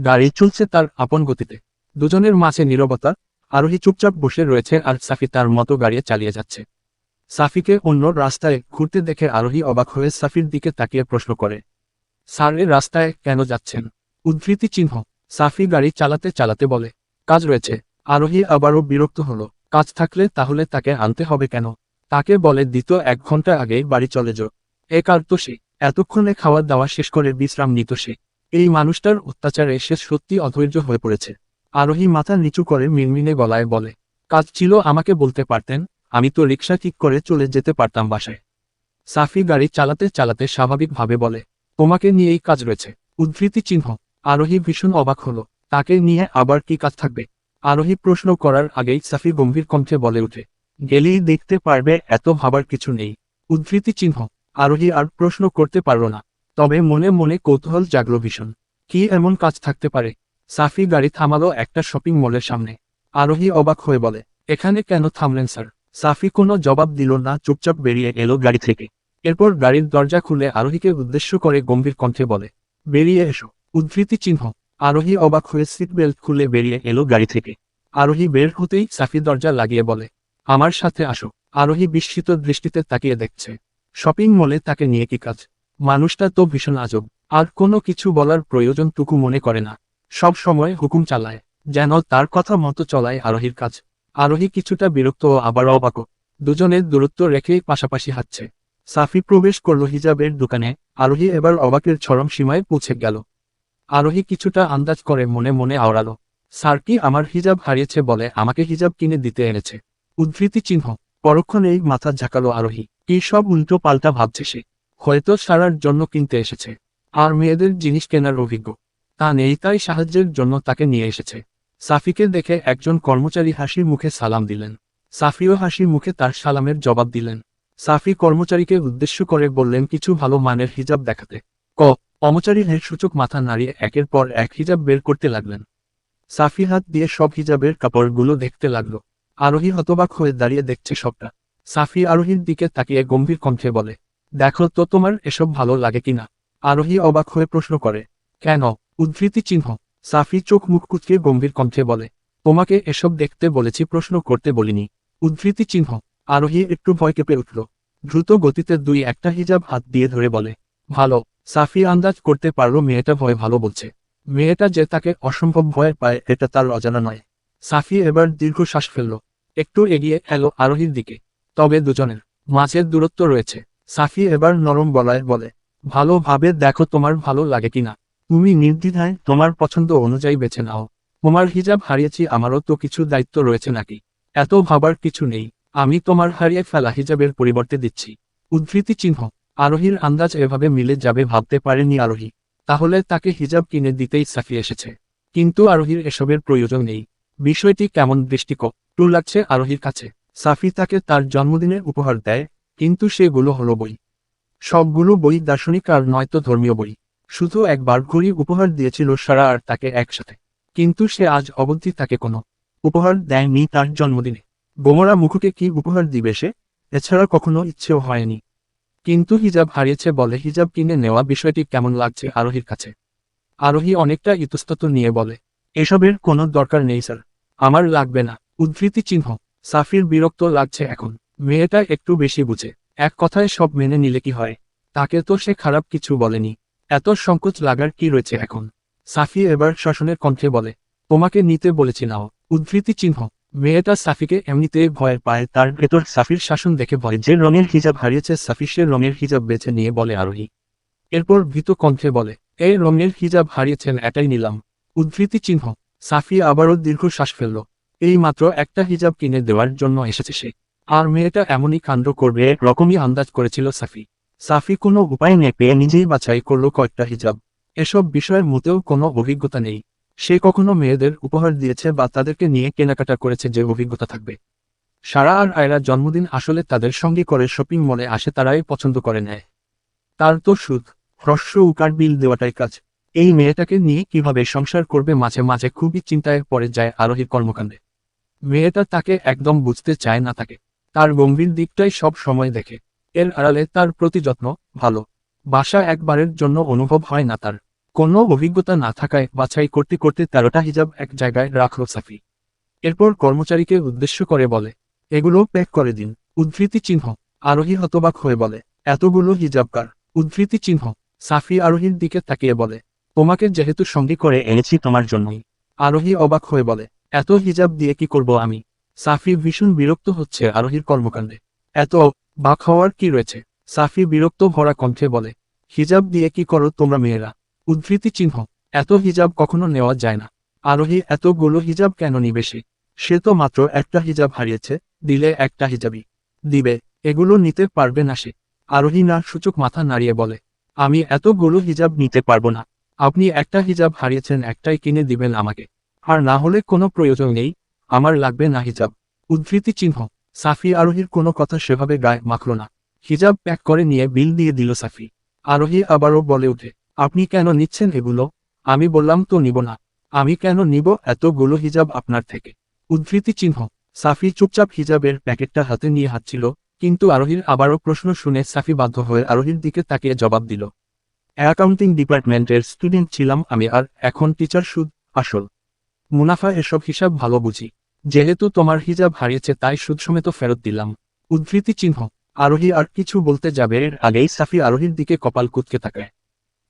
গাড়ি চলছে তার আপন গতিতে। দুজনের মাঝে নীরবতা, আরোহী চুপচাপ বসে রয়েছে আর সাফি তার মতো গাড়ি চালিয়ে যাচ্ছে। সাফিকে অন্য রাস্তায় ঘুরতে দেখে আরোহী অবাক হয়ে সাফির দিকে তাকিয়ে প্রশ্ন করে, স্যার, এ রাস্তায় কেন যাচ্ছেন? উদ্ধৃতি চিহ্ন, সাফি গাড়ি চালাতে চালাতে বলে, কাজ রয়েছে। আরোহী আবারও বিরক্ত হলো, কাজ থাকলে তাহলে তাকে আনতে হবে কেন? তাকে বলে দিত এক ঘণ্টা আগেই বাড়ি চলে যো এ কার তো সে এতক্ষণে খাওয়া দাওয়া শেষ করে বিশ্রাম নিত সে। এই মানুষটার অত্যাচারে সে সত্যি অধৈর্য হয়ে পড়েছে। আরোহী মাথা নিচু করে মিনমিনে গলায় বলে, কাজ ছিল আমাকে বলতে পারতেন, আমি তো রিক্সা ঠিক করে চলে যেতে পারতাম বাসায় সাফি গাড়ি চালাতে চালাতে স্বাভাবিকভাবে বলে, তোমাকে নিয়েই কাজ রয়েছে। উদ্ধৃতি চিহ্ন আরোহী ভীষণ অবাক হলো, তাকে নিয়ে আবার কি কাজ থাকবে আরোহী প্রশ্ন করার আগেই সাফি গম্ভীর কণ্ঠে বলে উঠে গেলেই দেখতে পারবে, এত ভাবার কিছু নেই। উদ্ধৃতি চিহ্ন আরোহী আর প্রশ্ন করতে পারল না। তবে মনে মনে কৌতূহল জাগল ভীষণ। কি এমন কাজ থাকতে পারে? সাফি গাড়ি থামালো একটা শপিং মলের সামনে। আরোহী অবাক হয়ে বলে, এখানে কেন থামলেন, স্যার? সাফি কোনো জবাব দিল না, চুপচাপ বেরিয়ে এলো গাড়ি থেকে। এরপর গাড়ির দরজা খুলে আরোহীকে উদ্দেশ্য করে গম্ভীর কণ্ঠে বলে, বেরিয়ে এসো, উদ্ধৃতি চিহ্ন। আরোহী অবাক হয়ে সিট বেল্ট খুলে বেরিয়ে এলো গাড়ি থেকে। আরোহী বের হতেই সাফি দরজা লাগিয়ে বলে, আমার সাথে আসো। আরোহী বিস্মিত দৃষ্টিতে তাকিয়ে দেখছে, শপিং মলে তাকে নিয়ে কি কাজ? মানুষটা তো ভীষণ আজব। আর কোনো কিছু বলার প্রয়োজনটুকু মনে করে না। সব সময় হুকুম চালায়, যেন তার কথা মতো চলায় আরোহীর কাজ। আরোহী কিছুটা বিরক্ত ও আবার অবাক। দুজনের দূরত্ব রেখেই পাশাপাশি হাঁটছে। সাফি প্রবেশ করল হিজাবের দোকানে। আরোহী এবার অবাকের চরম সীমায় পৌঁছে গেল। আরোহী কিছুটা আন্দাজ করে মনে মনে আওড়ালো, স্যার কি আমার হিজাব হারিয়েছে বলে আমাকে হিজাব কিনে দিতে এনেছে? উদ্ধৃতি চিহ্ন। পরক্ষণেই মাথা ঝাঁকালো আরোহী। কি সব উল্টো পাল্টা ভাবছে সে? হয়তো সারার জন্য কিনতে এসেছে। আর মেয়েদের জিনিস কেনার অভিজ্ঞ। তা নেই, তাই সাহায্যের জন্য তাকে নিয়ে এসেছে। সাফিকে দেখে একজন কর্মচারী হাসির মুখে সালাম দিলেন। সাফিও হাসির মুখে তার সালামের জবাব দিলেন। সাফি কর্মচারীকে উদ্দেশ্য করে বললেন, কিছু ভালো মানের হিজাব দেখাতে। ক, কর্মচারী হের সূচক মাথা নাড়িয়ে একের পর এক হিজাব বের করতে লাগলেন। সাফি হাত দিয়ে সব হিজাবের কাপড়গুলো দেখতে লাগল। আরোহী হতবাক হয়ে দাঁড়িয়ে দেখছে সবটা। সাফি আরোহীর দিকে তাকিয়ে গম্ভীর কণ্ঠে বলে দেখো তো তোমার এসব ভালো লাগে কিনা? আরোহী অবাক হয়ে প্রশ্ন করে, কেন? উদ্ধৃতি চিহ্ন। সাফি চোখ মুখ কুচকে গম্ভীর কণ্ঠে বলে, তোমাকে এসব দেখতে বলেছি, প্রশ্ন করতে বলিনি। উদ্ধৃতি চিহ্ন। আরোহী একটু ভয় কেঁপে উঠল। দ্রুত গতিতে দুই একটা হিজাব হাত দিয়ে ধরে বলে, ভালো, সাফি আন্দাজ করতে পারল মেয়েটা ভয় ভালো বলছে। মেয়েটা যে তাকে অসম্ভব ভয় পায়, এটা তার অজানা নয়। সাফি এবার দীর্ঘশ্বাস ফেলল। একটু এগিয়ে এলো আরোহীর দিকে। তবে দুজনের মাঝের দূরত্ব রয়েছে। সাফি এবার নরম গলায় বলে, ভালোভাবে দেখো তোমার ভালো লাগে কিনা তুমি নির্দ্বিধায় তোমার পছন্দ অনুযায়ী বেছে নাও। তোমার হিজাব হারিয়েছি, আমারও তো কিছু দায়িত্ব রয়েছে নাকি। এত ভাবার কিছু নেই। আমি তোমার হারিয়ে ফেলা হিজাবের পরিবর্তে দিচ্ছি। উদ্ধৃতি চিহ্ন। আরোহীর আন্দাজ এভাবে মিলে যাবে ভাবতে পারেনি আরোহী। তাহলে তাকে হিজাব কিনে দিতেই সাফি এসেছে। কিন্তু আরোহীর এসবের প্রয়োজন নেই। বিষয়টি কেমন দৃষ্টিকটু লাগছে আরোহীর কাছে। সাফি তাকে তার জন্মদিনে উপহার দেয়। কিন্তু সেগুলো হলো বই। সবগুলো বই দার্শনিক আর নয়তো ধর্মীয় বই। শুধু একবার ঘড়ি উপহার দিয়েছিল সারা আর তাকে একসাথে। কিন্তু সে আজ অবধি তাকে কোনো উপহার দেয়নি তার জন্মদিনে। গোমরা মুখুকে কি উপহার দিবে সে? এছাড়া কখনো ইচ্ছেও হয়নি। কিন্তু হিজাব হারিয়েছে বলে হিজাব কিনে নেওয়া বিষয়টি কেমন লাগছে আরোহীর কাছে? আরোহী অনেকটা ইতস্তত নিয়ে বলে, এসবের কোনো দরকার নেই, স্যার। আমার লাগবে না। উদ্ধৃতি চিহ্ন। সাফির বিরক্ত লাগছে এখন। মেয়েটা একটু বেশি বুঝে। এক কথায় সব মেনে নিলে কি হয়? তাকে তো সে খারাপ কিছু বলেনি। এত সংকোচ লাগার কি রয়েছে এখন? সাফি এবার শাসনের কণ্ঠে বলে, তোমাকে নিতে বলেছি নাও। উদ্ধৃতি চিহ্ন। মেয়েটা সাফিকে এমনিতে ভয় পায়। তার ভেতর সাফির শাসন দেখে ভয়। যে রঙের হিজাব হারিয়েছে সাফি, সে রঙের হিজাব বেছে নিয়ে বলে আরোহী। এরপর ভীত কণ্ঠে বলে, এই রঙের হিজাব হারিয়েছেন এটাই নিলাম। উদ্ধৃতি চিহ্ন। সাফি আবারও দীর্ঘ শ্বাস ফেলল। এই মাত্র একটা হিজাব কিনে দেওয়ার জন্য এসেছে সে। আর মেয়েটা এমনই কাণ্ড করবে, রকমই আন্দাজ করেছিল সাফি। সাফি কোনো উপায় নেই পেয়ে নিজেই বাছাই করল কয়েকটা হিজাব। এসব বিষয়ের মতেও কোনো অভিজ্ঞতা নেই। সে কখনো মেয়েদের উপহার দিয়েছে বা তাদেরকে নিয়ে কেনাকাটা করেছে যে অভিজ্ঞতা থাকবে। সারা আর আয়রা জন্মদিন আসলে তাদের সঙ্গে করে শপিং মলে আসে তারাই পছন্দ করে নেয়। তার তো সুদ, হ্রস্ব উকার বিল দেওয়াটাই কাজ। এই মেয়েটাকে নিয়ে কীভাবে সংসার করবে মাঝে মাঝে খুবই চিন্তায় পড়ে যায় আরোহীর কর্মকাণ্ডে। মেয়েটা তাকে একদম বুঝতে চায় না তাকে। তার গম্ভীর দিকটাই সব সময় দেখে। এর আড়ালে তার প্রতি যত্ন, ভালো। বাসা একবারের জন্য অনুভব হয় না তার। কোনো অভিজ্ঞতা না থাকায় বাছাই করতে করতে তেরোটা হিজাব এক জায়গায় রাখল সাফি। এরপর কর্মচারীকে উদ্দেশ্য করে বলে, এগুলো প্যাক করে দিন। উদ্ধৃতি চিহ্ন, আরোহী হতবাক হয়ে বলে, এতগুলো হিজাবকার উদ্ধৃতি চিহ্ন, সাফি আরোহীর দিকে তাকিয়ে বলে, তোমাকে যেহেতু সঙ্গী করে এনেছি তোমার জন্যই। আরোহী অবাক হয়ে বলে, এত হিজাব দিয়ে কি করব আমি? সাফি ভীষণ বিরক্ত হচ্ছে আরোহীর কর্মকাণ্ডে। এত বাক হওয়ার কি রয়েছে? সাফি বিরক্ত ভরা কণ্ঠে বলে, হিজাব দিয়ে কি করো তোমরা মেয়েরা? উদ্ধৃতি চিহ্ন। এত হিজাব কখনো নেওয়া যায় না। আরোহী, এতগুলো হিজাব কেন নিবে সে? সে তো মাত্র একটা হিজাব হারিয়েছে, দিলে একটা হিজাবই। দিবে, এগুলো নিতে পারবে না সে। আরোহী না সূচক মাথা নাড়িয়ে বলে, আমি এতগুলো হিজাব নিতে পারব না। আপনি একটা হিজাব হারিয়েছেন, একটাই কিনে দিবেন আমাকে। আর না হলে কোনো প্রয়োজন নেই। আমার লাগবে না হিজাব। উদ্ধৃতি চিহ্ন। সাফি আরোহীর কোনো কথা সেভাবে গায়ে মাখল না। হিজাব প্যাক করে নিয়ে বিল দিয়ে দিল সাফি। আরোহী আবারও বলে উঠে আপনি কেন নিচ্ছেন এগুলো? আমি বললাম তো নিব না। আমি কেন নিব এতগুলো হিজাব আপনার থেকে? উদ্ধৃতি চিহ্ন। সাফি চুপচাপ হিজাবের প্যাকেটটা হাতে নিয়ে হাঁটছিল, কিন্তু আরোহীর আবারও প্রশ্ন শুনে সাফি বাধ্য হয়ে আরোহীর দিকে তাকিয়ে জবাব দিল, অ্যাকাউন্টিং ডিপার্টমেন্টের স্টুডেন্ট ছিলাম আমি আর এখন টিচার সুদ আসল। মুনাফা এসব হিসাব ভালো বুঝি। যেহেতু তোমার হিজাব হারিয়েছে তাই সুদ সমেত ফেরত দিলাম। উদ্ধৃতি চিহ্ন। আরোহী আর কিছু বলতে যাবে এর আগেই সাফি আরোহীর দিকে কপাল কুতকে তাকায়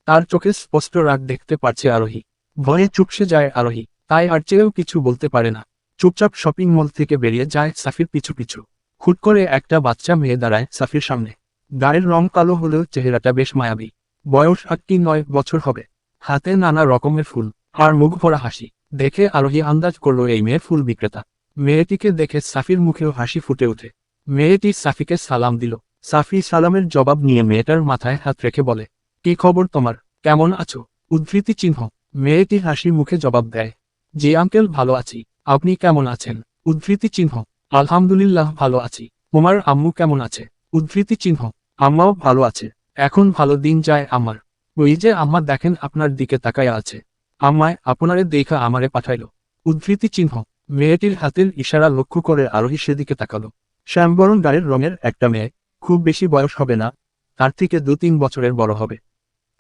তার চোখে স্পষ্ট রাগ দেখতে পারছে আরোহী। ভয়ে চুপসে যায় আরোহী। তাই আর চেয়েও কিছু বলতে পারে না। চুপচাপ শপিং মল থেকে বেরিয়ে যায় সাফির পিছু পিছু। হুট করে একটা বাচ্চা মেয়ে দাঁড়ায় সাফির সামনে। গায়ের রং কালো হলেও চেহারাটা বেশ মায়াবী। বয়স আট কি নয় বছর হবে। হাতে নানা রকমের ফুল। আর মুখ ভরা হাসি। দেখে আরোহী আন্দাজ করল এই মেয়ে ফুল বিক্রেতা। মেয়েটিকে দেখে সাফির মুখেও হাসি ফুটে ওঠে। মেয়েটি সাফিকে সালাম দিল। সাফি সালামের জবাব নিয়ে মেয়েটার মাথায় হাত রেখে বলে, কি খবর তোমার? কেমন আছো? উদ্ধৃতি চিহ্ন। মেয়েটি হাসি মুখে জবাব দেয়, জি আঙ্কেল, ভালো আছি। আপনি কেমন আছেন? উদ্ধৃতি চিহ্ন। আলহামদুলিল্লাহ, ভালো আছি। তোমার আম্মু কেমন আছে? উদ্ধৃতি চিহ্ন। আম্মাও ভালো আছে। এখন ভালো দিন যায় আমার। ওই যে আম্মা দেখেন আপনার দিকে তাকায়া আছে। আম্মায় আপনারে দেখা আমারে পাঠাইল। উদ্ধৃতি চিহ্ন। মেয়েটির হাতের ইশারা লক্ষ্য করে আরোহী সেদিকে তাকালো। শ্যামবরণ গাড়ির রঙের একটা মেয়ে। খুব বেশি বয়স হবে না। তার থেকে দু তিন বছরের বড় হবে।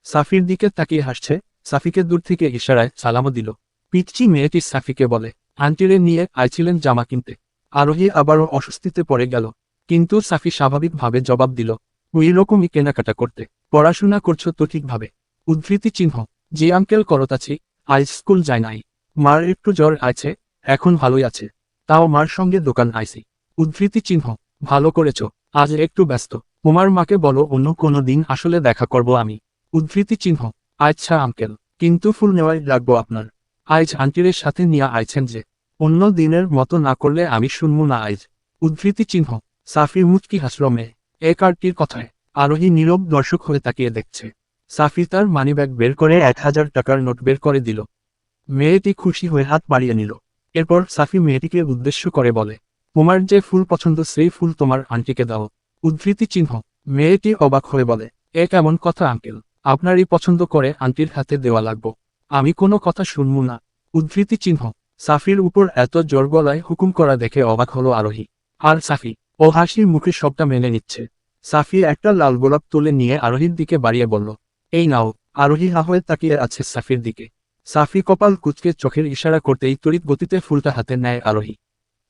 সাফির দিকে তাকিয়ে হাসছে। সাফিকে দূর থেকে ইশারায় সালামও দিল। পিচ্চি মেয়েটি সাফিকে বলে, আন্টিরে নিয়ে আইছিলেন জামা কিনতে। আরোহী আবারও অস্বস্তিতে পড়ে গেল। কিন্তু সাফি স্বাভাবিকভাবে জবাব দিল, ওই রকমই কেনাকাটা করতে। পড়াশোনা করছ তো ঠিকভাবে। উদ্ধৃতি চিহ্ন, যে আঙ্কেল করতাছি আজ স্কুল যায় নাই। মার একটু জ্বর আছে, এখন ভালোই আছে। তাও মার সঙ্গে দোকান আইসি উদ্ধৃতি চিহ্ন, ভালো করেছ, আজ একটু ব্যস্ত। তোমার মাকে বলো, অন্য কোনো দিন আসলে দেখা করব আমি। উদ্ধৃতি চিহ্ন আচ্ছা আঙ্কেল, কিন্তু ফুল নেওয়াই লাগবো আপনার। আইজ আন্টিরের সাথে নিয়ে আইছেন যে, অন্য দিনের মতো না করলে আমি শুনব না আইজ। উদ্ধৃতি চিহ্ন, সাফি মুচকি হাসল মেয়ে। এ কার্ডটির কথায়, আরোহী নীরব দর্শক হয়ে তাকিয়ে দেখছে। সাফি তার মানিব্যাগ বের করে এক হাজার টাকার নোট বের করে দিল। মেয়েটি খুশি হয়ে হাত বাড়িয়ে নিল। এরপর সাফি মেয়েটিকে উদ্দেশ্য করে বলে, তোমার যে ফুল পছন্দ সেই ফুল তোমার আন্টিকে দাও। উদ্ধৃতি চিহ্ন মেয়েটি অবাক হয়ে বলে, এ কেমন কথা, আঙ্কেল। আপনারই পছন্দ করে আন্টির হাতে দেওয়া লাগবো। আমি কোনো কথা শুনব না উদ্ধৃতি চিহ্ন। সাফির উপর এত জোর গলায় হুকুম করা দেখে অবাক হলো আরোহী। আর সাফি, ও হাসির মুখে সবটা মেনে নিচ্ছে সাফি একটা লাল গোলাপ তুলে নিয়ে আরোহীর দিকে বাড়িয়ে বলল এই নাও, আরোহী হয়ে তাকিয়ে আছে সাফির দিকে। সাফি কপাল কুচকে চোখের ইশারা করতেই তড়িৎ গতিতে ফুলটা হাতে নেয় আরোহী।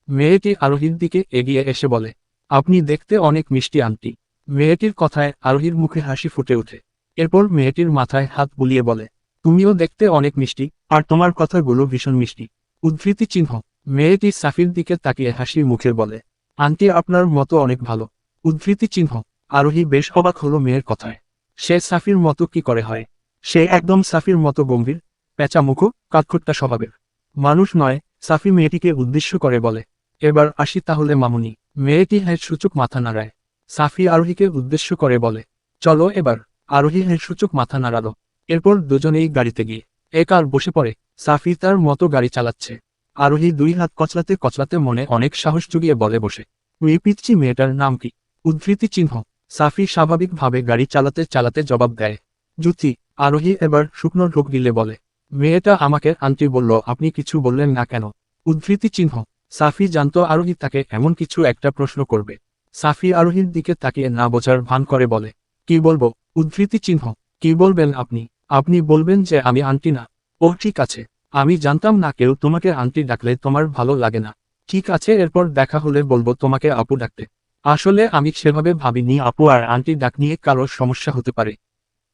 মেয়েটি আরোহীর দিকে এগিয়ে এসে বলে, আপনি দেখতে অনেক মিষ্টি, আন্টি। মেয়েটির কথায় আরোহীর মুখে হাসি ফুটে ওঠে। এরপর মেয়েটির মাথায় হাত বুলিয়ে বলে, তুমিও দেখতে অনেক মিষ্টি, আর তোমার কথাগুলো ভীষণ মিষ্টি। উদ্ধৃতি চিহ্ন। মেয়েটি সাফির দিকে তাকিয়ে হাসি মুখে বলে, আন্টি, আপনার মতো অনেক ভালো। উদ্ধৃতি চিহ্ন। আরোহী বেশ অবাক হলো মেয়ের কথায়। সে সাফির মতো কি করে হয়? সে একদম সাফির মতো গম্ভীর পেঁচা মুখো কাঠখোট্টা স্বভাবের মানুষ নয়, সাফি মেয়েটিকে উদ্দেশ্য করে বলে। এবার আসি তাহলে মামুনি। মেয়েটি হ্যাঁ সূচক মাথা নাড়ায়। সাফি আরোহীকে উদ্দেশ্য করে বলে, চলো এবার। আরোহী হ্যাঁ সূচক মাথা নাড়ালো। এরপর দুজনেই গাড়িতে গিয়ে এক আর বসে পড়ে, সাফি তার মতো গাড়ি চালাচ্ছে। আরোহী দুই হাত কচলাতে কচলাতে মনে অনেক সাহস জুগিয়ে বলে বসে ওই পিচ্ছি মেয়েটার নাম কি? উদ্ধৃতি চিহ্ন। সাফি স্বাভাবিকভাবে গাড়ি চালাতে চালাতে জবাব দেয় জুতি আরোহী এবার শুকনো ঢোক গিলে বলে, মেয়েটা আমাকে, আন্টি বলল, আপনি কিছু বললেন না কেন? উদ্ধৃতি চিহ্ন, সাফি জানত আরোহী তাকে এমন কিছু একটা প্রশ্ন করবে। সাফি আরোহীর দিকে তাকিয়ে না বোঝার ভান করে বলে, কি বলব? উদ্ধৃতি চিহ্ন, কি বলবেন আপনি? আপনি বলবেন যে আমি আন্টি না। ও, ঠিক আছে। আমি জানতাম না কেউ তোমাকে আন্টি ডাকলে তোমার ভালো লাগে না। ঠিক আছে, এরপর দেখা হলে বলব তোমাকে আপু ডাকতে। আসলে আমি সেভাবে ভাবিনি, আপু আর আন্টি ডাক নিয়ে কারোর সমস্যা হতে পারে।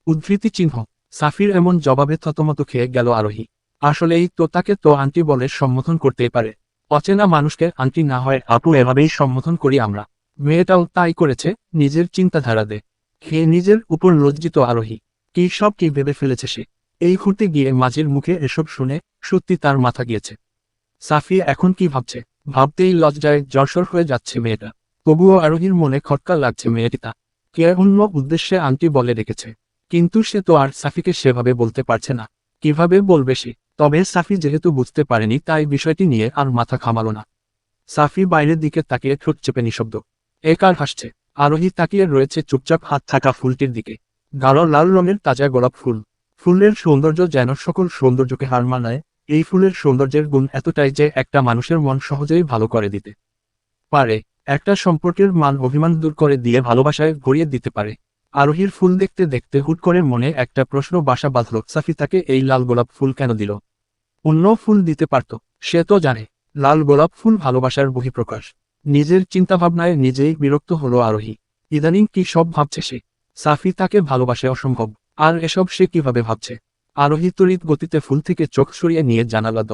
উদ্ধৃতি চিহ্ন। সাফির এমন জবাবে থতমত খেয়ে গেল আরোহী। আসলেই তো তাকে তো আন্টি বলে সম্বোধন করতেই পারে। অচেনা মানুষকে আন্টি না হয় আপু এভাবেই সম্বোধন করি আমরা। মেয়েটাও তাই করেছে, নিজের চিন্তাধারা দে। খেয়ে নিজের উপর লজ্জিত আরোহী। কি সব কি ভেবে ফেলেছে সে। এই ঘুরতে গিয়ে মাঝির মুখে এসব শুনে সত্যি তার মাথা গিয়েছে। সাফি এখন কি ভাবছে? ভাবতেই লজ্জায় জর্সর হয়ে যাচ্ছে মেয়েটা। তবুও আরোহীর মনে খটকা লাগছে মেয়েটিতা কে অন্য উদ্দেশ্যে আন্টি বলে রেখেছে। কিন্তু সে তো আর সাফিকে সেভাবে বলতে পারছে না। কীভাবে বলবে সে? তবে সাফি যেহেতু বুঝতে পারেনি, তাই বিষয়টি নিয়ে আর মাথা খামালো না। সাফি বাইরের দিকে তাকিয়ে ঠোঁট চেপে নিঃশব্দ। এ কার হাসছে? আরোহী তাকিয়ে রয়েছে চুপচাপ হাত থাকা ফুলটির দিকে। গাঢ় লাল রঙের তাজা গোলাপ ফুল। ফুলের সৌন্দর্য যেন সকল সৌন্দর্যকে হার মানায়। এই ফুলের সৌন্দর্যের গুণ এতটাই যে একটা মানুষের মন সহজেই ভালো করে দিতে পারে। একটা সম্পর্কের মান অভিমান দূর করে দিয়ে ভালোবাসায় ভরিয়ে দিতে পারে। আরোহীর ফুল দেখতে দেখতে হুট করে মনে একটা প্রশ্ন বাসা বাঁধল, সাফি তাকে এই লাল গোলাপ ফুল কেন দিল? অন্য ফুল দিতে পারত, সে তো জানে, লাল গোলাপ ফুল ভালোবাসার বহিঃপ্রকাশ। নিজের চিন্তাভাবনায় নিজেই বিরক্ত হলো আরোহী। ইদানিং কি সব ভাবছে সে? সাফি তাকে ভালোবাসে অসম্ভব, আর এসব সে কীভাবে ভাবছে? আরোহী তড়িৎ গতিতে ফুল থেকে চোখ সরিয়ে নিয়ে জানালা দ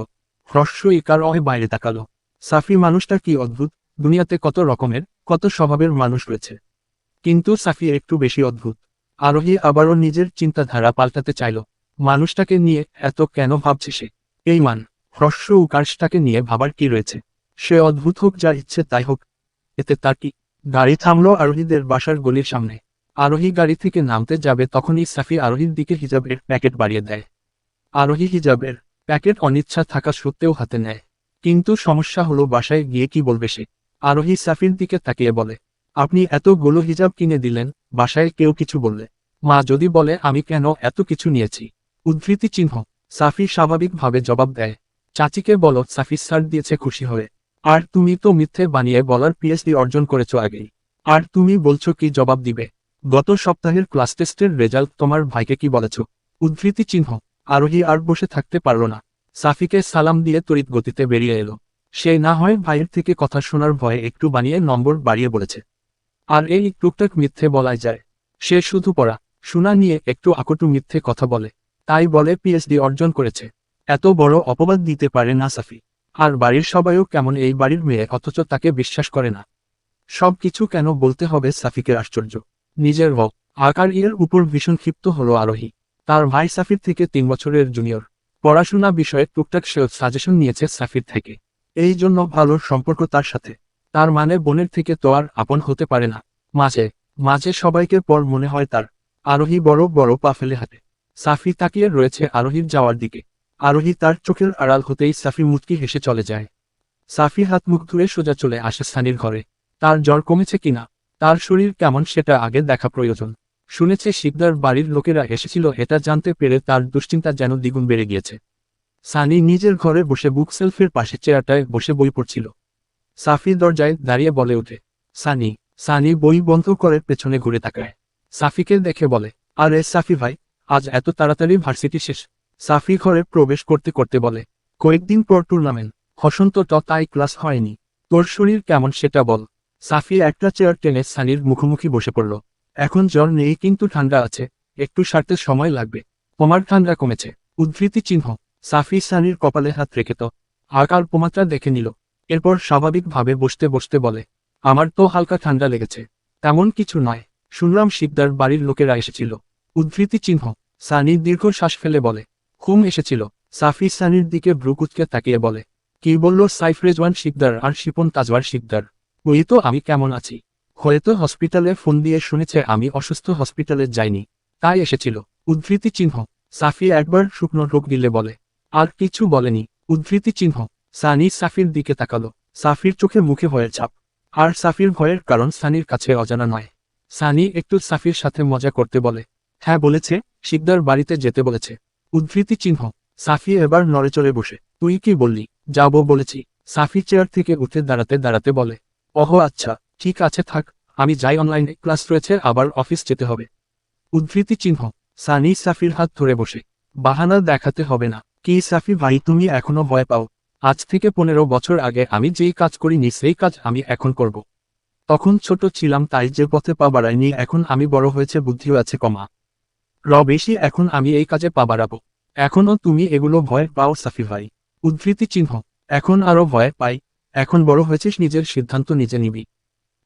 হ্রস্ব ইকার অহে বাইরে তাকালো। সাফি মানুষটা কি অদ্ভুত? দুনিয়াতে কত রকমের, কত স্বভাবের মানুষ রয়েছে। কিন্তু সাফি একটু বেশি অদ্ভুত। আরোহী আবারও নিজের চিন্তাধারা পাল্টাতে চাইল। মানুষটাকে নিয়ে এত কেন ভাবছে সে? এই মান, হ্রস্ব উকার্ষটাকে নিয়ে ভাবার কি রয়েছে? সে অদ্ভুত হোক যা ইচ্ছে তাই হোক। এতে তার কি? গাড়ি থামল আরোহীদের বাসার গলির সামনে। আরোহী গাড়ি থেকে নামতে যাবে তখনই সাফি আরোহীর দিকে হিজাবের প্যাকেট বাড়িয়ে দেয়। আরোহী হিজাবের প্যাকেট অনিচ্ছা থাকা সত্ত্বেও হাতে নেয়। কিন্তু সমস্যা হলো বাসায় গিয়ে কি বলবে সে? আরোহী সাফির দিকে তাকিয়ে বলে, আপনি এত এতগুলো হিজাব কিনে দিলেন, বাসায় কেউ কিছু বললে? মা যদি বলে, আমি কেন এত কিছু নিয়েছি? উদ্ধৃতি চিহ্ন। সাফি স্বাভাবিকভাবে জবাব দেয়, চাচিকে বলো, সাফি স্যার দিয়েছে খুশি হয়ে। আর তুমি তো মিথ্যে বানিয়ে বলার পিএইচডি অর্জন করেছ আগেই। আর তুমি বলছো কি জবাব দিবে? গত সপ্তাহের ক্লাস টেস্টের রেজাল্ট তোমার ভাইকে কি বলেছ? উদ্ধৃতি চিহ্ন। আরোহী আর বসে থাকতে পারল না। সাফিকে সালাম দিয়ে তড়িৎ গতিতে বেরিয়ে এলো। সে না হয় ভাইয়ের থেকে কথা শোনার ভয়ে একটু বানিয়ে নম্বর বাড়িয়ে বলেছে। আর এই টুকটাক মিথ্যে বলাই যায়। সে শুধু পড়া, শোনা নিয়ে একটু আকটু মিথ্যে কথা বলে। তাই বলে পিএইচডি অর্জন করেছে। এত বড় অপবাদ দিতে পারে না সাফি। আর বাড়ির সবাইও কেমন এই বাড়ির মেয়ে অথচ তাকে বিশ্বাস করে না। সব কিছু কেন বলতে হবে সাফিকের আশ্চর্য। নিজের হক আকার ইয়ের উপর ভীষণ ক্ষিপ্ত হলো আরোহী। তার ভাই সাফির থেকে তিন বছরের জুনিয়র পড়াশোনা বিষয়ে টুকটাক সে সাজেশন নিয়েছে সাফির থেকে। এই জন্য ভালো সম্পর্ক তার সাথে। তার মানে বোনের থেকে তো আর আপন হতে পারে না। মাঝে মাঝে সবাইকে পর মনে হয় তার। আরোহী বড় বড় পা ফেলে হাঁটে। সাফি তাকিয়ে রয়েছে আরোহীর যাওয়ার দিকে। আরোহী তার চোখের আড়াল হতেই সাফি মুচকি হেসে চলে যায়। সাফি হাত মুখ ধুয়ে সোজা চলে আসে সানির ঘরে। তার জ্বর কমেছে কিনা? তার শরীর কেমন সেটা আগে দেখা প্রয়োজন। শুনেছে শিকদার বাড়ির লোকেরা এসেছিল এটা জানতে পেরে তার দুশ্চিন্তা যেন দ্বিগুণ বেড়ে গিয়েছে। সানি নিজের ঘরে বসে বুক সেলফের পাশে চেয়ারটায় বসে বই পড়ছিল। সাফি দরজায় দাঁড়িয়ে বলে ওঠে, সানি সানি বই বন্ধ করে পেছনে ঘুরে তাকায়। সাফিকে দেখে বলে, আরে সাফি ভাই, আজ এত তাড়াতাড়ি ভার্সিটি শেষ। সাফি ঘরে প্রবেশ করতে করতে বলে, কয়েকদিন পর টুর্নামেন্ট হসন্ত ট তাই ক্লাস হয়নি। তোর শরীর কেমন সেটা বল। সাফি একটা চেয়ার টেনে সানির মুখোমুখি বসে পড়ল, এখন জ্বর নেই কিন্তু ঠান্ডা আছে, একটু সারতে সময় লাগবে। তোমার ঠান্ডা কমেছে, উদ্ধৃতি চিহ্ন। সাফি সানির কপালে হাত রেখে তো আকার পোমাত্রা দেখে নিল। এরপর স্বাভাবিকভাবে বসতে বসতে বলে, আমার তো হালকা ঠান্ডা লেগেছে। তেমন কিছু নয়। শুনলাম শিকদার বাড়ির লোকেরা এসেছিল। উদ্ধৃতি চিহ্ন, সানি দীর্ঘ শ্বাস ফেলে বলে, ঘুম এসেছিল। সাফি সানির দিকে ব্রুকুচকে তাকিয়ে বলে, কি বলল সাইফ রেজওয়ান শিকদার আর শিপন তাজওয়ার শিকদার? ওই তো আমি কেমন আছি? হয়তো হসপিটালে ফোন দিয়ে শুনেছে আমি অসুস্থ হসপিটালে যাইনি। তাই এসেছিল। উদ্ধৃতি চিহ্ন, সাফি একবার শুকনো রোগ দিলে বলে আর কিছু বলেনি। উদ্ধৃতি চিহ্ন। সানি সাফির দিকে তাকালো। সাফির চোখে মুখে ভয়ের ছাপ। আর সাফির ভয়ের কারণ সানির কাছে অজানা নয়। সানি একটু সাফির সাথে মজা করতে বলে হ্যাঁ বলেছে। শিকদার বাড়িতে যেতে বলেছে। উদ্ধৃতি চিহ্ন। সাফি এবার নড়ে চড়ে বসে, তুই কি বললি? যাব বলেছি। সাফি চেয়ার থেকে উঠে দাঁড়াতে দাঁড়াতে বলে, ওহ আচ্ছা ঠিক আছে, থাক। আমি যাই অনলাইনে, ক্লাস রয়েছে, আবার অফিস যেতে হবে। উদ্ধৃতি চিহ্ন। সানি সাফির হাত ধরে বসে, বাহানা দেখাতে হবে না। কি সাফি ভাই, তুমি এখনও ভয় পাও? আজ থেকে পনেরো বছর আগে আমি যেই কাজ করিনি, সেই কাজ আমি এখন করব। তখন ছোট ছিলাম তাই যে পথে পা বাড়াইনি, এখন আমি বড় হয়েছে, বুদ্ধিও আছে কমা। র, বেশি এখন আমি এই কাজে পা বাড়াবো। এখনও তুমি এগুলো ভয় পাও সাফি ভাই। উদ্ধৃতি চিহ্ন, এখন আরও ভয় পাই। এখন বড় হয়েছিস, নিজের সিদ্ধান্ত নিজে নিবি।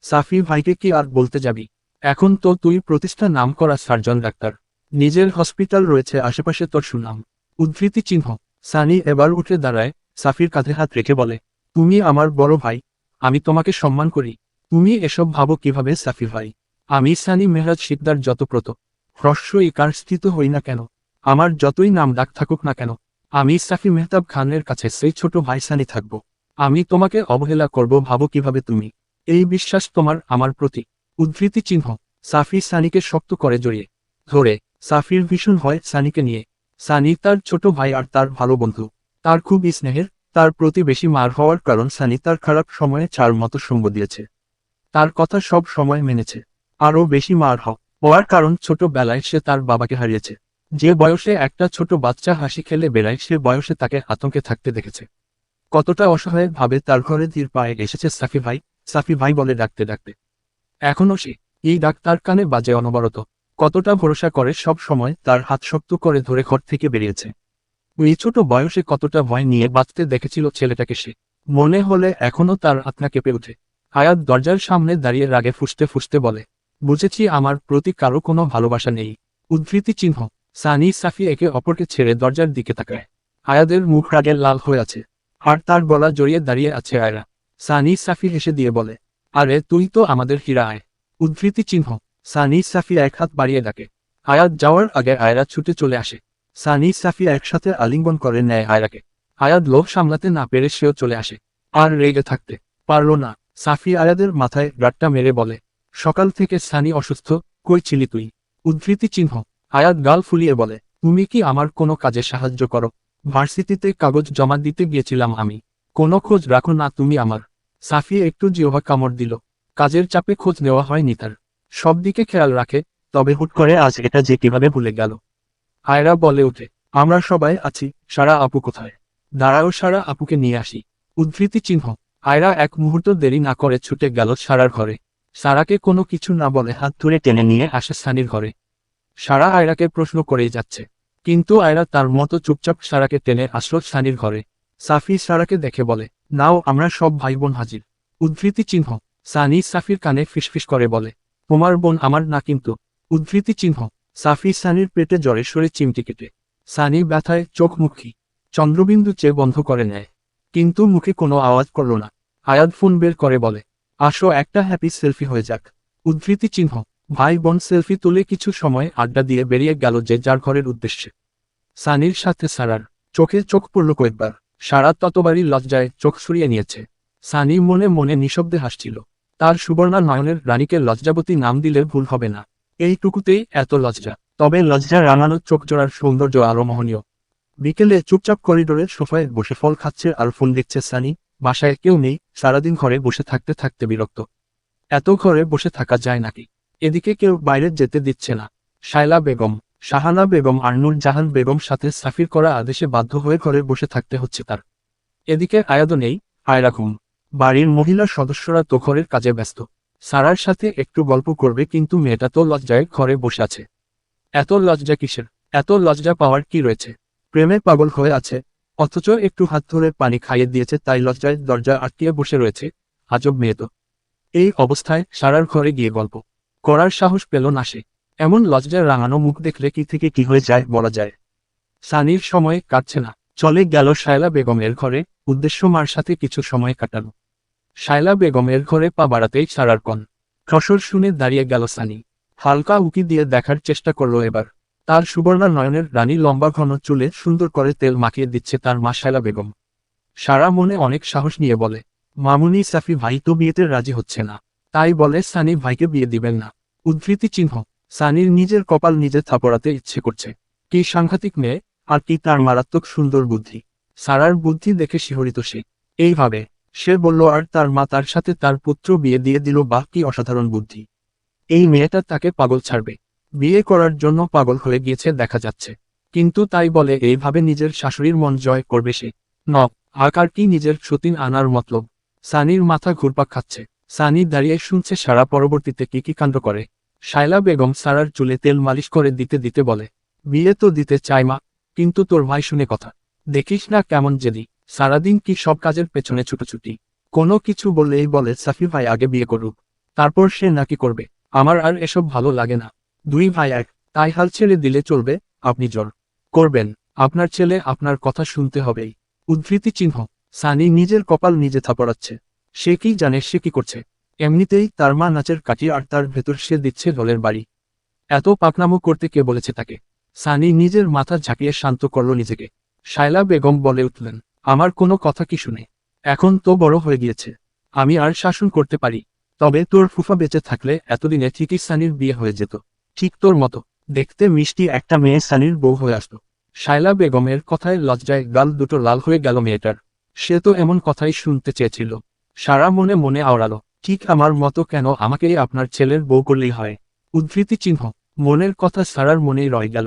সাফি ভাইকে কি আর বলতে যাবি? এখন তো তুই প্রতিষ্ঠা নাম করা সার্জন ডাক্তার। নিজের হসপিটাল রয়েছে, আশেপাশে তোর সুনাম। উদ্ধৃতি চিহ্ন। সানি এবার উঠে দাঁড়ায়, সাফির কাঁধে হাত রেখে বলে, তুমি আমার বড় ভাই, আমি তোমাকে সম্মান করি। তুমি এসব ভাবো কীভাবে সাফি ভাই? আমি সানি মেহরাজ শিকদার যতপ্রত হ্রস্ব ইকার স্থিত হই না কেন? আমার যতই নাম ডাক থাকুক না কেন? আমি সাফি মেহতাব খানের কাছে সেই ছোট ভাই সানি থাকব। আমি তোমাকে অবহেলা করব, ভাবো কীভাবে তুমি? এই বিশ্বাস তোমার, আমার প্রতি। উদ্ধৃতি চিহ্ন। সাফি সানিকে শক্ত করে জড়িয়ে ধরে, সাফির ভীষণ হয় সানিকে নিয়ে। সানি তার ছোট ভাই আর তার ভালো বন্ধু। তার খুব স্নেহের, তার প্রতি বেশি মার হওয়ার কারণ সানি তার খারাপ সময়ে চার মতো সঙ্গ দিয়েছে। তার কথা সব সময় মেনেছে। আরও বেশি মার হও হওয়ার কারণ ছোটবেলায় সে তার বাবাকে হারিয়েছে। যে বয়সে একটা ছোট বাচ্চা হাসি খেলে বেড়ায়, সে বয়সে তাকে আতঙ্কে থাকতে দেখেছে। কতটা অসহায় ভাবে তার ঘরে ধীর পায়ে এসেছে সাফি ভাই সাফি ভাই বলে ডাকতে ডাকতে। এখনও সে এই ডাক তার কানে বাজে অনবরত। কতটা ভরসা করে সব সময় তার হাত শক্ত করে ধরে ঘর থেকে বেরিয়েছে। ওই ছোট বয়সে কতটা ভয় নিয়ে বাঁচতে দেখেছিল ছেলেটাকে সে। মনে হলে এখনও তার আত্মা কেঁপে ওঠে। আয়াত দরজার সামনে দাঁড়িয়ে রাগে ফুসতে ফুসতে বলে, বুঝেছি আমার প্রতি কারও কোনো ভালোবাসা নেই। উদ্ধৃতি চিহ্ন, সানি সাফি একে অপরকে ছেড়ে দরজার দিকে তাকায়। আয়াদের মুখ রাগে লাল হয়ে আছে, আর তার গলা জড়িয়ে দাঁড়িয়ে আছে আয়রা। সানি সাফি হেসে দিয়ে বলে, আরে তুই তো আমাদের হীরা আয়। উদ্ধৃতি চিহ্ন সানি সাফি এক হাত বাড়িয়ে ডাকে। আয়াত যাওয়ার আগে আয়রা ছুটে চলে আসে। সানি সাফি একসাথে আলিঙ্গন করে নেয় আয়রাকে। আয়াত লোভ সামলাতে না পেরে সেও চলে আসে। আর রেগে থাকতে পারল না। সাফি আয়াদের মাথায় রাট্টা মেরে বলে, সকাল থেকে সানি অসুস্থ, কই ছিলি তুই? উদ্ধৃতি চিহ্ন। আয়াত গাল ফুলিয়ে বলে, তুমি কি আমার কোনো কাজে সাহায্য করো? ভার্সিটিতে কাগজ জমা দিতে গিয়েছিলাম আমি। কোনো খোঁজ রাখো না তুমি আমার। সাফি একটু জিহ্বা কামড় দিল। কাজের চাপে খোঁজ নেওয়া হয়নি তার। সব দিকে খেয়াল রাখে, তবে হুট করে আজ এটা যে কীভাবে ভুলে গেল। আয়রা বলে ওঠে, আমরা সবাই আছি, সারা আপু কোথায়? দাঁড়াও সারা আপুকে নিয়ে আসি। উদ্ধৃতি চিহ্ন আয়রা এক মুহূর্ত দেরি না করে ছুটে গেল সারার ঘরে। সারাকে কোনো কিছু না বলে হাত ধরে টেনে নিয়ে আসে সানির ঘরে। সারা আয়রাকে প্রশ্ন করেই যাচ্ছে, কিন্তু আয়রা তার মতো চুপচাপ সারাকে টেনে আসলো সানির ঘরে। সাফি সারাকে দেখে বলে, নাও, আমরা সব ভাই বোন হাজির। উদ্ধৃতি চিহ্ন, সানি সাফির কানে ফিসফিস করে বলে তোমার বোন আমার না কিন্তু। উদ্ধৃতি চিহ্ন। সাফি সানির পেটে জ্বরে সরে চিমটি কেটে। সানি ব্যথায় চোখ মুখী চন্দ্রবিন্দু চেয়ে বন্ধ করে নেয়। কিন্তু মুখে কোনো আওয়াজ করল না। আয়াদ ফোন বের করে বলে, আসো একটা হ্যাপি সেলফি হয়ে যাক। উদ্ধৃতি চিহ্ন। ভাই বোন সেলফি তুলে কিছু সময় আড্ডা দিয়ে বেরিয়ে গেল যে যার ঘরের উদ্দেশ্যে। সানির সাথে সারার। চোখে চোখ পড়ল কয়েকবার। সারা ততবারই লজ্জায় চোখ সরিয়ে নিয়েছে। সানি মনে মনে নিঃশব্দে হাসছিল। তার সুবর্ণা নয়নের রানীকে লজ্জাবতী নাম দিলে ভুল হবে না। এইটুকুতেই এত লজ্জা। তবে লজ্জা রাঙানো চোখ জোড়ার সৌন্দর্য আরও মোহনীয়। বিকেলে চুপচাপ করিডোরের সোফায় বসে ফল খাচ্ছে আর ফোন দেখছে সানি। বাসায় কেউ নেই, সারাদিন ঘরে বসে থাকতে থাকতে বিরক্ত। এত ঘরে বসে থাকা যায় নাকি? এদিকে কেউ বাইরে যেতে দিচ্ছে না। শায়লা বেগম, শাহানা বেগম আর নুর জাহান বেগম সাথে সাফির করা আদেশে বাধ্য হয়ে ঘরে বসে থাকতে হচ্ছে তার। এদিকে আয়াদও নেই আয়রা ঘুম। বাড়ির মহিলা সদস্যরা তো ঘরের কাজে ব্যস্ত। সারার সাথে একটু গল্প করবে কিন্তু মেয়েটা তো লজ্জায় ঘরে বসে আছে। এত লজ্জা কিসের? এত লজ্জা পাওয়ার কি রয়েছে? প্রেমে পাগল হয়ে আছে। অথচ একটু হাত ধরে পানি খাইয়ে দিয়েছে তাই লজ্জায় দরজা আটকিয়ে বসে রয়েছে। আজব মেয়ে তো। এই অবস্থায় সারার ঘরে গিয়ে গল্প করার সাহস পেল না সে। এমন লজ্জায় রাঙানো মুখ দেখলে কি থেকে কি হয়ে যায় বলা যায়। সানির সময় কাটছে না। চলে গেল শায়লা বেগমের ঘরে, উদ্দেশ্য মার সাথে কিছু সময় কাটানো। শায়লা বেগমের ঘরে পা বাড়াতেই সারার কন। খসর শুনে দাঁড়িয়ে গেল সানি। হালকা উকি দিয়ে দেখার চেষ্টা করল এবার। তার সুবর্ণা নয়নের রানী লম্বা ঘন চুলে সুন্দর করে তেল মাখিয়ে দিচ্ছে তার মা শায়লা বেগম। সারা মনে অনেক সাহস নিয়ে বলে, মামুনি সাফি ভাই তো বিয়েতে রাজি হচ্ছে না। তাই বলে, সানি ভাইকে বিয়ে দিবেন না। উদ্ধৃতি চিহ্ন, সানির নিজের কপাল নিজে থাপড়াতে ইচ্ছে করছে। কি সাংঘাতিক মেয়ে আর কি তার মারাত্মক সুন্দর বুদ্ধি। সারার বুদ্ধি দেখে শিহরিত সে। এইভাবে, সে বলল, আর তার মা তার সাথে তার পুত্র বিয়ে দিয়ে দিল, বাহ, কি অসাধারণ বুদ্ধি। এই মেয়েটা তাকে পাগল ছাড়বে। বিয়ে করার জন্য পাগল হয়ে গিয়েছে, দেখা যাচ্ছে। কিন্তু তাই বলে, এইভাবে নিজের শাশুড়ির মন জয় করবে সে। ন আকার কি নিজের সতীন আনার মতলব? সানির মাথা ঘুরপাক খাচ্ছে। সানি দাঁড়িয়ে শুনছে, সারা পরবর্তীতে কি কি কাণ্ড করে। শায়লা বেগম সারার চুলে তেল মালিশ করে দিতে দিতে বলে, বিয়ে তো দিতে চাই মা কিন্তু তোর ভাই শুনে কথা। দেখিস না কেমন জেদি। সারাদিন কি সব কাজের পেছনে ছুটোছুটি। কোনো কিছু বললেই বলে, সাফি ভাই আগে বিয়ে করুক। তারপর সে নাকি করবে। আমার আর এসব ভালো লাগে না। দুই ভাই এক। তাই হাল ছেড়ে দিলে চলবে, আপনি জোর করবেন। আপনার ছেলে আপনার কথা শুনতে হবেই। উদ্ধৃতি চিহ্ন। সানি নিজের কপাল নিজে থাপড়াচ্ছে। সে কি জানে সে কি করছে? এমনিতেই তার মা নাচের কাটি আর তার ভেতর সে দিচ্ছে রোলের বাড়ি। এত পাকনামো করতে কে বলেছে তাকে? সানি নিজের মাথা ঝাঁকিয়ে শান্ত করল নিজেকে। শায়লা বেগম বলে উঠলেন, আমার কোনো কথা কি শুনে? এখন তো বড় হয়ে গিয়েছে। আমি আর শাসন করতে পারি। তবে তোর ফুফা বেঁচে থাকলে এতদিনে ঠিকই সানির বিয়ে হয়ে যেত। ঠিক তোর মতো। দেখতে মিষ্টি একটা মেয়ে সানির বউ হয়ে আসত। শায়লা বেগমের কথায় লজ্জায় গাল দুটো লাল হয়ে গেল মেয়েটার। সে তো এমন কথাই শুনতে চেয়েছিল। সারা মনে মনে আওড়ালো, ঠিক আমার মতো কেন আমাকেই আপনার ছেলের বউ করলেই হয়? উদ্ধৃতি চিহ্ন। মনের কথা সারার মনেই রয়ে গেল।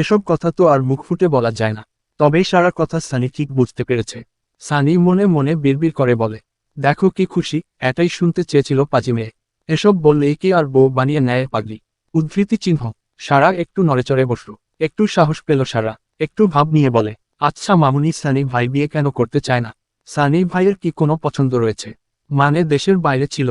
এসব কথা তো আর মুখ ফুটে বলা যায় না। তবে সারা কথা সানি ঠিক বুঝতে পেরেছে। সানি মনে মনে বিড়বিড় করে বলে, দেখো কি খুশি, এটাই শুনতে চেয়েছিল পাজি মেয়ে। এসব বললেই কি আর বউ বানিয়ে নেয় পাগলি? উদ্ধৃতি চিহ্ন। সারা একটু নড়েচড়ে বসল। একটু সাহস পেল সারা। একটু ভাব নিয়ে বলে আচ্ছা মামুনি, সানি ভাই বিয়ে কেন করতে চায় না? সানি ভাইয়ের কি কোনো পছন্দ রয়েছে? মানে দেশের বাইরে ছিল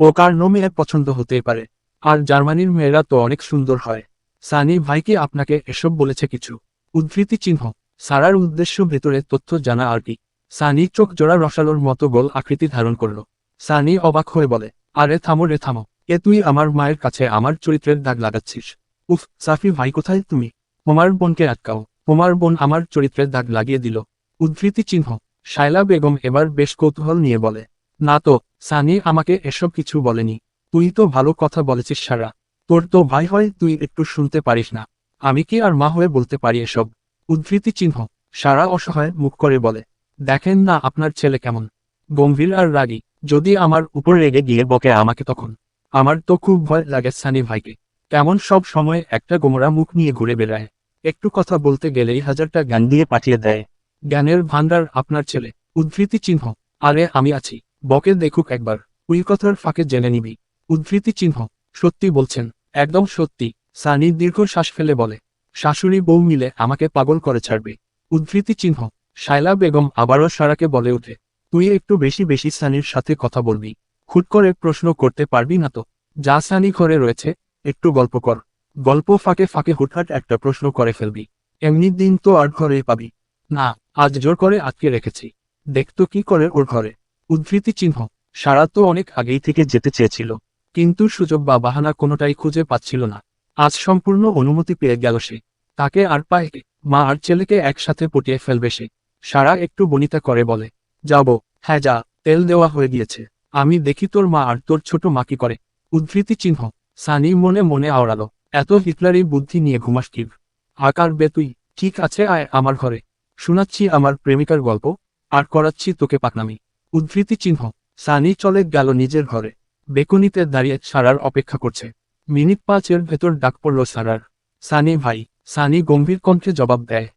ও কার মেয়ের পছন্দ হতেই পারে। আর জার্মানির মেয়েরা তো অনেক সুন্দর হয়। সানি ভাই কি আপনাকে এসব বলেছে কিছু। উদ্ধৃতি চিহ্ন। সারার উদ্দেশ্য ভেতরে তথ্য জানা আর কি। সানি চোখ জোড়া রসালোর মতো গোল আকৃতি ধারণ করল। সানি অবাক হয়ে বলে, আরে থামো রে, থামো। এ তুই আমার মায়ের কাছে আমার চরিত্রের দাগ লাগাচ্ছিস। উফ, সাফি ভাই, কোথায় তুমি? তোমার বোনকে আটকাও। তোমার বোন আমার চরিত্রের দাগ লাগিয়ে দিল। উদ্ধৃতি চিহ্ন। শায়লা বেগম এবার বেশ কৌতূহল নিয়ে বলে, না তো, সানি আমাকে এসব কিছু বলেনি। তুই তো ভালো কথা বলেছিস, সারা। তোর তো ভাই হয়, তুই একটু শুনতে পারিস না। আমি কি আর মা হয়ে বলতে পারি এসব? উদ্ধৃতি চিহ্ন। সারা অসহায় মুখ করে বলে, দেখেন না আপনার ছেলে কেমন। গম্ভীর আর রাগী। যদি আমার উপর রেগে গিয়ে বকে আমাকে তখন। আমার তো খুব ভয় লাগে সানি ভাইকে। কেমন সব সময় একটা গোমরা মুখ নিয়ে ঘুরে বেড়ায়। একটু কথা বলতে গেলেই হাজারটা জ্ঞান দিয়ে পাঠিয়ে দেয়। জ্ঞানের ভান্ডার আপনার ছেলে। উদ্ধৃতি চিহ্ন। আরে আমি আছি। বকে দেখুক একবার। উই কথার ফাঁকে জেনে নিবি। উদ্ধৃতি চিহ্ন। সত্যি বলছেন। একদম সত্যি, সানি দীর্ঘ শ্বাস ফেলে বলে, শাশুড়ি বউ মিলে আমাকে পাগল করে ছাড়বে। উদ্ধৃতি চিহ্ন, শায়লা বেগম আবারও সারাকে বলে ওঠে, তুই একটু বেশি বেশি সানির সাথে কথা বলবি, হুট করে প্রশ্ন করতে পারবি না তো? যা সানি ঘরে রয়েছে, একটু গল্প কর। গল্প ফাঁকে ফাঁকে হুটহাট একটা প্রশ্ন করে ফেলবি, এমনি দিন তো আর ঘরে পাবি? না, আজ জোর করে আটকে রেখেছি দেখতো কি করে ওর ঘরে। উদ্ধৃতি চিহ্ন, সারা তো অনেক আগেই থেকে যেতে চেয়েছিল। কিন্তু সুযোগ বা বাহানা কোনোটাই খুঁজে পাচ্ছিল না। আজ সম্পূর্ণ অনুমতি পেয়ে গেল সে। তাকে আর পায়? মা আর ছেলেকে একসাথে পটিয়ে ফেলবে সে। সারা একটু বনিতা করে বলে, যাব। হ্যাঁ যা, তেল দেওয়া হয়ে গিয়েছে। আমি দেখি তোর মা আর তোর ছোট মা কি করে। উদ্ধৃতি চিহ্ন। সানি মনে মনে আওড়ালো, এত হিটলারি বুদ্ধি নিয়ে ঘুমাস কি? আকার বে তুই? ঠিক আছে, আয় আমার ঘরে। শোনাচ্ছি আমার প্রেমিকার গল্প, আর করাচ্ছি তোকে পাকনামি। উদ্ধৃতি চিহ্ন। সানি চলে গেল নিজের ঘরে। বেকুনিতে দাঁড়িয়ে সারার অপেক্ষা করছে। মিনিট পাঁচের ভেতর ডাক পড়ল সারার। সানি ভাই, সানি গম্ভীর কণ্ঠে জবাব দেয়।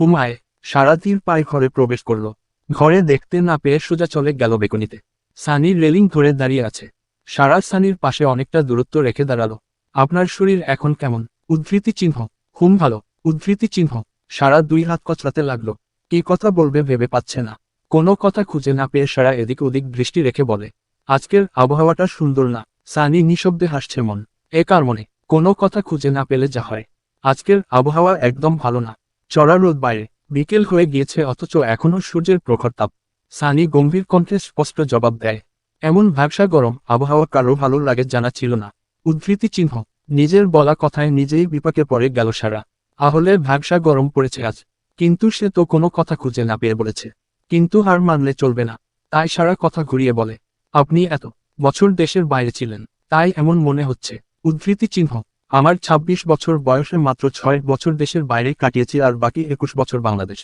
হুমায় সারা তীর পায়ে ঘরে প্রবেশ করল। ঘরে দেখতে না পেয়ে সোজা চলে গেল বেকুনিতে। সানি রেলিং ধরে দাঁড়িয়ে আছে। সারা সানির পাশে অনেকটা দূরত্ব রেখে দাঁড়াল। আপনার শরীর এখন কেমন? উদ্ধৃতি চিহ্ন। হুম ভালো। উদ্ধৃতি চিহ্ন। সারা দুই হাত কচলাতে লাগল। কি কথা বলবে ভেবে পাচ্ছে না। কোনো কথা খুঁজে না পেয়ে সারা এদিক ওদিক দৃষ্টি রেখে বলে আজকের আবহাওয়াটা সুন্দর না। সানি নিঃশব্দে হাসছে মন। এ কার মনে? কোনো কথা খুঁজে না পেলে যা হয়। আজকের আবহাওয়া একদম ভালো না। চড়া রোদ বাইরে। বিকেল হয়ে গিয়েছে অথচ এখনও সূর্যের প্রখর তাপ। সানি গম্ভীর কণ্ঠে স্পষ্ট জবাব দেয়। এমন ব্যবসা গরম আবহাওয়া কারও ভালো লাগে জানা ছিল না। উদ্ধৃতি চিহ্ন। নিজের বলা কথায় নিজেই বিপাকে পড়ে গেল সারা। আহলে ব্যবসা গরম পড়েছে আজ। কিন্তু সে তো কোনো কথা খুঁজে না পেয়ে বলেছে। কিন্তু হার মানলে চলবে না। তাই সারা কথা ঘুরিয়ে বলে। আপনি এত বছর দেশের বাইরে ছিলেন, তাই এমন মনে হচ্ছে। উদ্ধৃতি চিহ্ন, আমার ২৬ বছর বয়সে মাত্র ছয় বছর দেশের বাইরে কাটিয়েছি আর বাকি একুশ বছর বাংলাদেশ।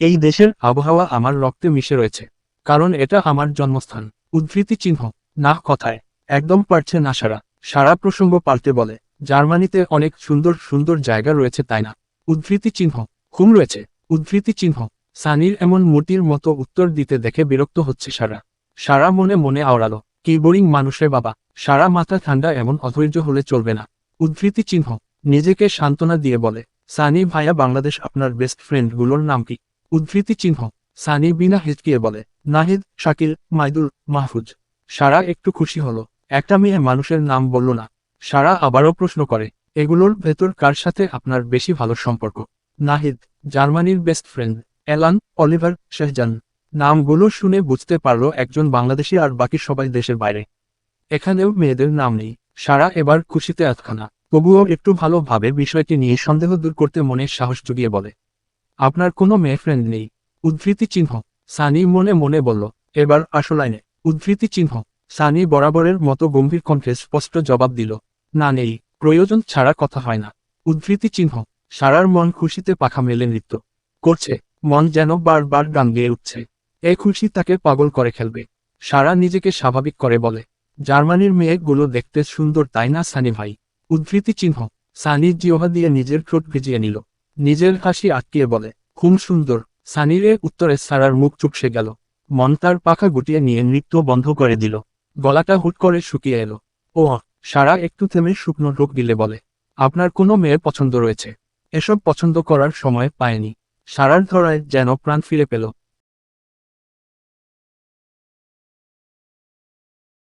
এই দেশের আবহাওয়া আমার রক্তে মিশে রয়েছে, কারণ এটা আমার জন্মস্থান। উদ্ধৃতি চিহ্ন, না কথায়, একদম পারছে না সারা। সারা প্রসঙ্গ পাল্টে বলে, জার্মানিতে অনেক সুন্দর সুন্দর জায়গা রয়েছে তাই না? উদ্ধৃতি চিহ্ন হুম রয়েছে। উদ্ধৃতি চিহ্ন, সানির এমন মূর্তির মতো উত্তর দিতে দেখে বিরক্ত হচ্ছে সারা। সারা মনে মনে আওড়ালো, কি বোরিং মানুষের বাবা, সারা মাথা ঠান্ডা এমন অধৈর্য হলে চলবে না। উদ্ধৃতি চিহ্ন, নিজেকে সান্ত্বনা দিয়ে বলে, সানি ভাইয়া বাংলাদেশ আপনার বেস্ট ফ্রেন্ডগুলোর নাম কি? উদ্ধৃতি চিহ্ন, সানি বিনা হিচকিয়ে বলে, নাহিদ, শাকিল, মাইদুল, মাহফুজ। সারা একটু খুশি হলো, একটা মেয়ে মানুষের নাম বলল না। সারা আবারও প্রশ্ন করে, এগুলোর ভেতর কার সাথে আপনার বেশি ভালো সম্পর্ক? নাহিদ, জার্মানির best friend Alan Oliver Shehzan. নামগুলো শুনে বুঝতে পারল একজন বাংলাদেশি আর বাকি সবাই দেশের বাইরে। এখানেও মেয়েদের নাম নেই। সারা এবার খুশিতে আতখানা তবুও একটু ভালোভাবে বিষয়টি নিয়ে সন্দেহ দূর করতে মনে সাহস জুগিয়ে বলে, আপনার কোনো মেয়ে ফ্রেন্ড নেই। উদ্ধৃতি চিহ্ন। সানি মনে মনে বলল, এবার আসলাইনে উদ্ধৃতি চিহ্ন। সানি বরাবরের মতো গম্ভীর কণ্ঠে স্পষ্ট জবাব দিল, না নেই, প্রয়োজন ছাড়া কথা হয় না। উদ্ধৃতি চিহ্ন। সারার মন খুশিতে পাখা মেলে নৃত্য। করছে, মন যেন বারবার গান গেয়ে উঠছে। এ খুশি তাকে পাগল করে খেলবে সারা নিজেকে স্বাভাবিক করে বলে। জার্মানির মেয়েগুলো দেখতে সুন্দর, তাই না, সানি ভাই? উদ্ধৃতি চিহ্ন। সানি জিওহা দিয়ে নিজের ঠোঁট ভিজিয়ে নিল। নিজের হাসি আটকিয়ে বলে, খুব সুন্দর। সানির উত্তরে সারার মুখ চুপসে গেল। মন তার পাখা গুটিয়ে নিয়ে নৃত্য বন্ধ করে দিল। গলাটা হুট করে শুকিয়ে এলো। ও সারা একটু থেমে শুকনো রোগ দিলে বলে, আপনার কোনো মেয়ের পছন্দ রয়েছে। এসব পছন্দ করার সময় পায়নি। সারার ধরায় যেন প্রাণ ফিরে পেল।